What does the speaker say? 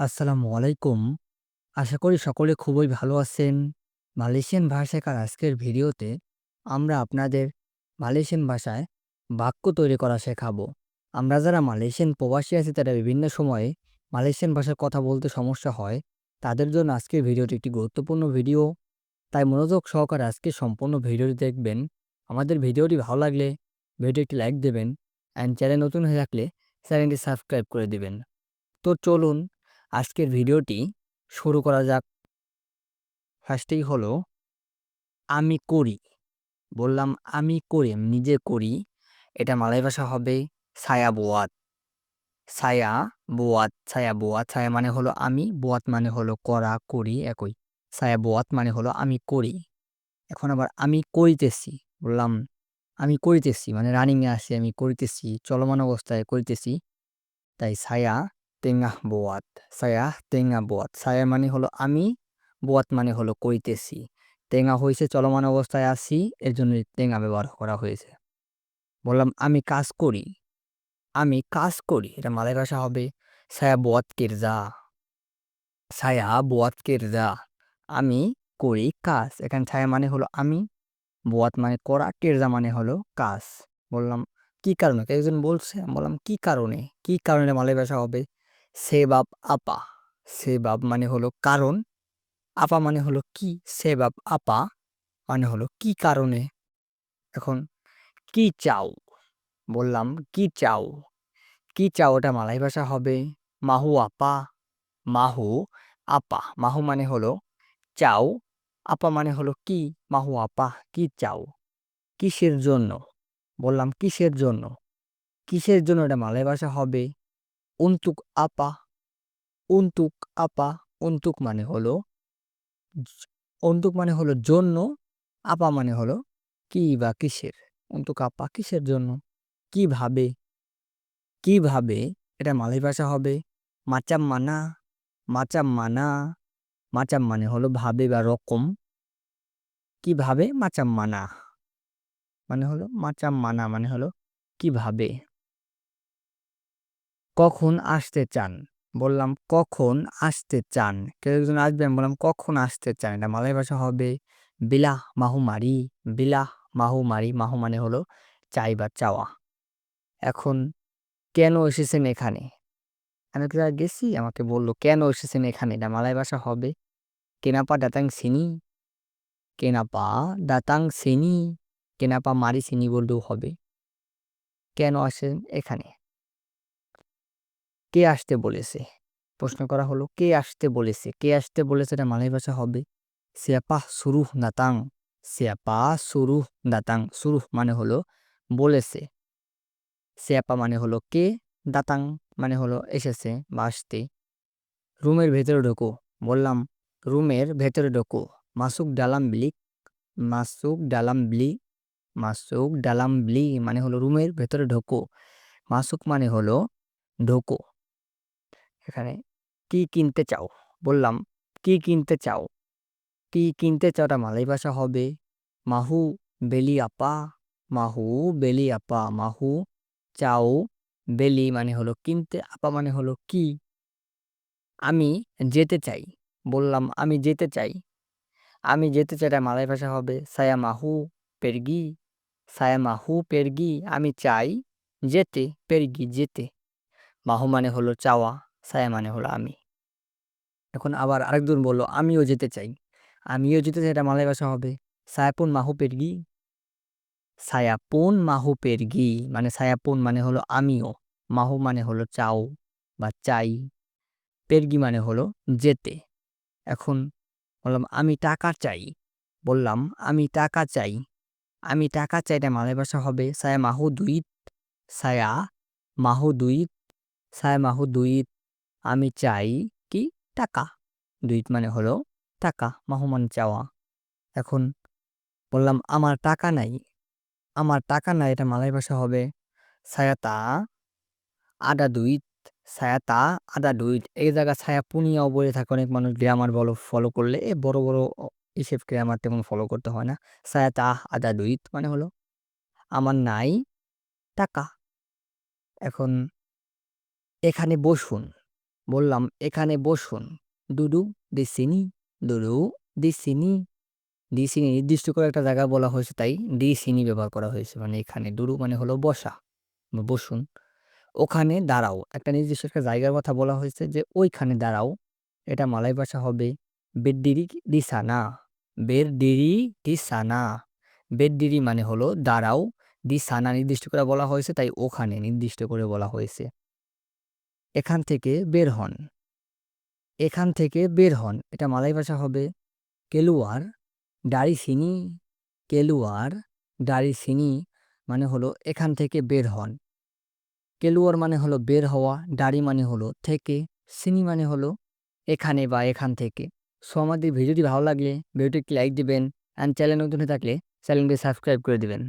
আসসালামু আলাইকুম। আশা করি সকলে খুবই ভালো আছেন। মালয়েশিয়ান ভাষা শেখার আজকের ভিডিওতে আমরা আপনাদের মালয়েশিয়ান ভাষায় বাক্য তৈরি করা শেখাবো। আমরা যারা মালয়েশিয়ান প্রবাসী আছি, তারা বিভিন্ন সময়ে মালয়েশিয়ান ভাষায় কথা বলতে সমস্যা হয়। তাদের জন্য আজকের ভিডিওটি একটি গুরুত্বপূর্ণ ভিডিও। তাই মনোযোগ সহকারে আজকে সম্পূর্ণ ভিডিওটি দেখবেন। আমাদের ভিডিওটি ভালো লাগলে ভিডিও একটি লাইক দেবেন অ্যান্ড চ্যানেল নতুন হয়ে থাকলে চ্যানেলটি সাবস্ক্রাইব করে দেবেন তো চলুন আজকের ভিডিওটি শুরু করা যাক। ফার্স্টেই হলো আমি করি। বললাম আমি করি, নিজে করি। এটা মালয় ভাষা হবে ছায়া বোয়াত। ছায়া বোয়াত, ছায়া বোয়াত। ছায়া মানে হলো আমি, বোয়াত মানে হলো করা, করি একই। ছায়া বোয়াত মানে হলো আমি করি। এখন আবার আমি করিতেছি। বললাম আমি করিতেছি মানে রানিংয়ে আসি আমি করিতেছি, চলমান অবস্থায় করিতেছি। তাই সায়া তেঙ্গাহ বোয়াত। সায়া তেঙ্গা বোয়াত। সায়া মানে হলো আমি, বোয়াত মানে হলো করিতেছি। তেঙ্গা হইছে চলমান অবস্থায় আছি এর জন্য তেঙ্গা ব্যবহার করা হয়েছে। বললাম আমি কাজ করি। আমি কাজ করি। এটা মালয় ভাষা হবে সায়া বোয়াত কিরজা। সায়া বোয়াত কিরজা। আমি করি কাজ। এখানে ছায়া মানে হলো আমি, বোয়াত মানে করা, কেরজা মানে হলো কাজ। বললাম কি কারণে? একজন বলছে বললাম কি কারণে? কি কারণে মালয় ভাষা হবে সেবাব আপা। সেবাব মানে হলো কারণ, আপা মানে হলো কি, সেবাব আপা মানে হলো কি কারণে? এখন কি চাও? বললাম কি চাও? কি চাও ওটা মালয় ভাষা হবে মাহু আপা। মাহু আপা। মাহু মানে হলো চাও, আপা মানে হলো কি, মাহু আপা কি চাও? কিসের জন্য? বললাম কিসের জন্য? কিসের জন্য এটা মালয় ভাষা হবে উন্তুক আপা। উন্তুক আপা। উন্তুক মানে হলো অন্তুক মানে হলো জন্য, আপা মানে হলো কি বা কিসের। অন্তুক আপা কিসের জন্য? কীভাবে? কীভাবে এটা মালয় ভাষা হবে মাচাম মানা। মাচাম মানা। মাচাম মানে হলো ভাবে বা রকম। কীভাবে মাচাম মানা। মানে হলো মাচাম মানা মানে হলো কীভাবে? কখন আসতে চান? বললাম, কখন আসতে চান? কেউ একজন আসবে, আমি বললাম, কখন আসতে চান? এটা মালয় ভাষা হবে, বিলাহ মাহু মারি। বিলাহ মাহু মারি। মাহু মানে হলো চাই বা চাওয়া। এখন, কেন এসেছেন এখানে? আমি তো গেছি, আমাকে বলল, কেন এসেছেন এখানে? এটা মালয় ভাষা হবে কেনাপা দাতাং সিনি। কেনাপা দাতাং সিনি। কেনাপা মারি সিনি বললেও হবে। কেন আসেন এখানে? কে আসতে বলেছে? প্রশ্ন করা হলো কে আসতে বলেছে? কে আসতে বলেছে এটা মালয় ভাষা হবে সিয়াপাহ সুরুহ দাতাং। সিয়াপা সুরুহ দাতাং। সুরুহ মানে হলো বলেছে। সিয়াপা মানে হলো কে, দাতাং মানে হলো এসেছে বা আসতে। রুমের ভেতরে ঢোকো। বললাম রুমের ভেতরে ঢোকো। মাসুক ডালাম ব্লিক। মাসুক ডালাম ব্লি। মাসুক ডালাম ব্লি মানে হলো রুমের ভেতরে ঢোকো। মাসুক মানে হলো ঢোকো। এখানে কি কিনতে চাও? বললাম কি কিনতে চাও? কি কিনতে চাও এটা মালয় ভাষা হবে মাহু বেলি আপা। মাহু বেলি আপা। মাহু চাও বেলি মানে হলো কিনতে, আপা মানে হলো কি? আমি যেতে চাই। বললাম আমি যেতে চাই। আমি যেতে চাই এটা মালয় ভাষা হবে সায়া মাহু পেরগি। সায়া মাহু পেরগি আমি চাই যেতে, পেরগি যেতে। মাহু মানে হলো চাওয়া, সায়া মানে হলো আমি। এখন আবার আরেকজন বলল, আমিও যেতে চাই। আমিও যেতে চাই এটা মালয় ভাষা হবে সায়াপুন মাহু পেরগি। সায়াপুন মাহু পেরগি মানে সায়াপুন মানে হলো আমিও। মাহু মানে হলো চাও বা চাই। পেরগি মানে হলো যেতে। এখন বললাম, আমি টাকা চাই। বললাম, আমি টাকা চাই। আমি টাকা চাই, এটা মালয় ভাষা হবে সায়া মাহু দুইত। সায়া মাহু দুইত। সায়া মাহু দুইত। আমি চাই কি টাকা। দুইত মানে হলো টাকা। মাহু মানে চাওয়া। এখন বললাম, আমার টাকা নাই। আমার টাকা নাই, এটা মালয় ভাষা হবে সায়া তা আদা দুইত। সায়া তা আদা দুইত। এই জায়গায় ছায়া পুনিয়াও বলে থাকে, অনেক মানুষ গ্রামার বলো ফলো করলে এ বড় বড় ইসেব গ্রামার তেমন ফলো করতে হয় না। সায়া তা আদা দুইত মানে হলো, আমার নাই টাকা। এখন এখানে বসুন। বললাম, এখানে বসুন। দুডু দি সিনি দুডু দি সিনি দি সিনি নির্দিষ্ট করে একটা জায়গা বলা হয়েছে, তাই দি সিনি ব্যবহার করা হয়েছে। মানে এখানে দুডু মানে হলো বসা। বসুন। ওখানে দাঁড়াও। একটা নির্দিষ্ট একটা জায়গার কথা বলা হয়েছে যে ওইখানে দাঁড়াও। এটা মালাই ভাষা হবে বেডডিরি দি সানা বেরডিরি দি সানা বেডডিরি মানে হলো দাঁড়াও। দি সানা নির্দিষ্ট করে বলা হয়েছে, তাই ওখানে নির্দিষ্ট করে বলা হয়েছে। এখান থেকে বের হন। এখান থেকে বের হন। এটা মালয় ভাষা হবে কেলুয়ার ডারি সিনি কেলুয়ার ডারি সিনি মানে হলো এখান থেকে বের হন। কেলুয়ার মানে হলো বের হওয়া, ডারি মানে হলো থেকে, সিনি মানে হলো এখানে বা এখান থেকে। সো আমাদের ভিডিওটি ভালো লাগলে ভিডিওটি লাইক দিবেন অ্যান্ড চ্যানেল নতুন হয়ে থাকলে চ্যানেলটি সাবস্ক্রাইব করে দিবেন।